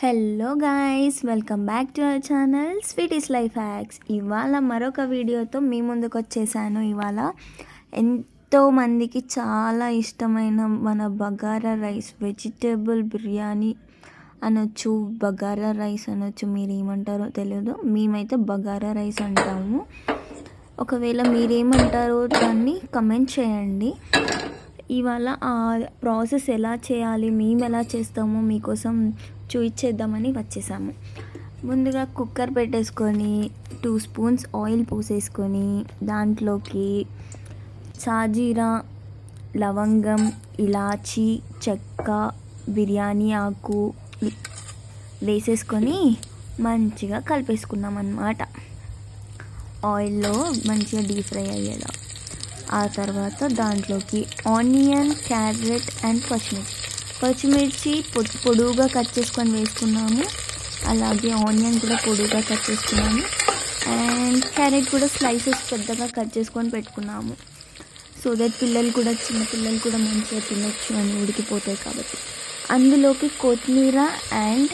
Hello guys welcome back to our channel sweeties life hacks ఇవాళ మరొక వీడియోతో మీ ముందుకు వచ్చేసాను. ఇవాళ ఎంతో మందికి చాలా ఇష్టమైన మన బగారా రైస్ వెజిటేబుల్ బిర్యానీ అనొచ్చు బగారా రైస్ అనొచ్చు మీరు ఏమంటారో తెలియదు మేమైతే బగారా రైస్ అంటాము. ఒకవేళ మీరేమంటారో దాన్ని కమెంట్ చేయండి. ఇవాళ ఆ ప్రాసెస్ ఎలా చేయాలి మేము ఎలా చేస్తామో మీకోసం చూయించేద్దామని వచ్చేసాము. ముందుగా కుక్కర్ పెట్టేసుకొని టూ స్పూన్స్ ఆయిల్ పోసేసుకొని దాంట్లోకి సాజీరా లవంగం ఇలాచి చెక్క బిర్యానీ ఆకు వేసేసుకొని మంచిగా కలిపేసుకున్నాం అన్నమాట ఆయిల్లో మంచిగా డీప్ ఫ్రై అయ్యేలా. ఆ తర్వాత దాంట్లోకి ఆనియన్ క్యారెట్ అండ్ పచ్చిమిర్చి. పచ్చిమిర్చి పొ పొడువుగా కట్ చేసుకొని వేసుకున్నాము. అలాగే ఆనియన్ కూడా పొడువుగా కట్ చేసుకున్నాము. అండ్ క్యారెట్ కూడా స్లైసెస్ పెద్దగా కట్ చేసుకొని పెట్టుకున్నాము. సో దట్ పిల్లలు కూడా చిన్న పిల్లలు కూడా మంచిగా తినొచ్చు అని ఉడికిపోతాయి కాబట్టి. అందులోకి కొత్తిమీర అండ్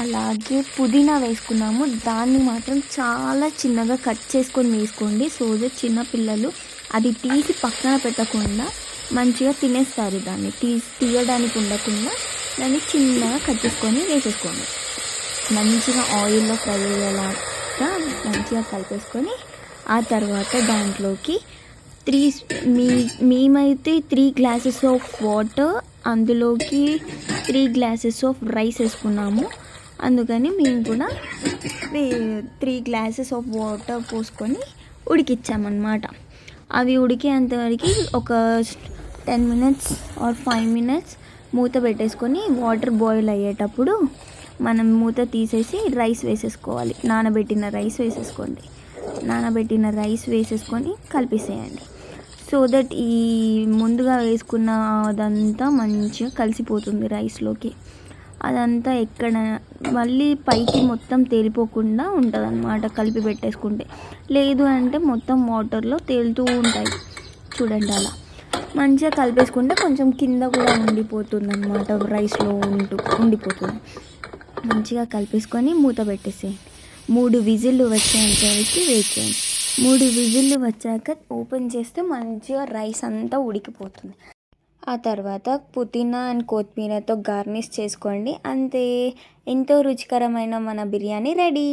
అలాగే పుదీనా వేసుకున్నాము. దాన్ని మాత్రం చాలా చిన్నగా కట్ చేసుకొని వేసుకోండి. సో దట్ చిన్న పిల్లలు అది తీసి పక్కన పెట్టకుండా మంచిగా తినేస్తారు దాన్ని. తీసి తీయడానికి ఉండకుండా దాన్ని చిన్నగా కట్ చేసుకొని వేసేసుకోండి. మంచిగా ఆయిల్లో ఫ్రై అయ్యేలాగా మంచిగా కలిపేసుకొని ఆ తర్వాత దాంట్లోకి త్రీ మీ మేమైతే త్రీ గ్లాసెస్ ఆఫ్ వాటర్ అందులోకి త్రీ గ్లాసెస్ ఆఫ్ రైస్ వేసుకున్నాము. అందుకని మేము కూడా త్రీ గ్లాసెస్ ఆఫ్ వాటర్ పోసుకొని ఉడికిచ్చామన్నమాట. అవి ఉడికేంతవరకు ఒక ten minutes or five minutes మూత పెట్టేసుకొని వాటర్ బాయిల్ అయ్యేటప్పుడు మనం మూత తీసేసి రైస్ వేసేసుకోవాలి. నానబెట్టిన రైస్ వేసేసుకోండి. నానబెట్టిన రైస్ వేసేసుకొని కలిపేసేయండి. సో దట్ ఈ ముందుగా వేసుకున్న అదంతా మంచిగా కలిసిపోతుంది రైస్లోకి. అదంతా ఎక్కడ మళ్ళీ పైకి మొత్తం తేలిపోకుండా ఉంటుంది అనమాట కలిపి పెట్టేసుకుంటే. లేదు అంటే మొత్తం వాటర్లో తేలుతూ ఉంటాయి. చూడండి అలా. మంచిగా కలిపేసుకుంటే కొంచెం కింద కూడా ఉండిపోతుంది అనమాట రైస్లో ఉంటూ ఉండిపోతుంది. మంచిగా కలిపేసుకొని మూత పెట్టేసేయండి మూడు విజిల్లు వచ్చేంతవరకు వెయిట్ చేయండి. మూడు విజిల్లు వచ్చాక ఓపెన్ చేస్తే మంచిగా రైస్ అంతా ఉడికిపోతుంది. ఆ తర్వాత పుదీనా అండ్ కొత్తిమీరతో గార్నిష్ చేసుకోండి. అంతే. ఎంతో రుచికరమైన మన బిర్యానీ రెడీ.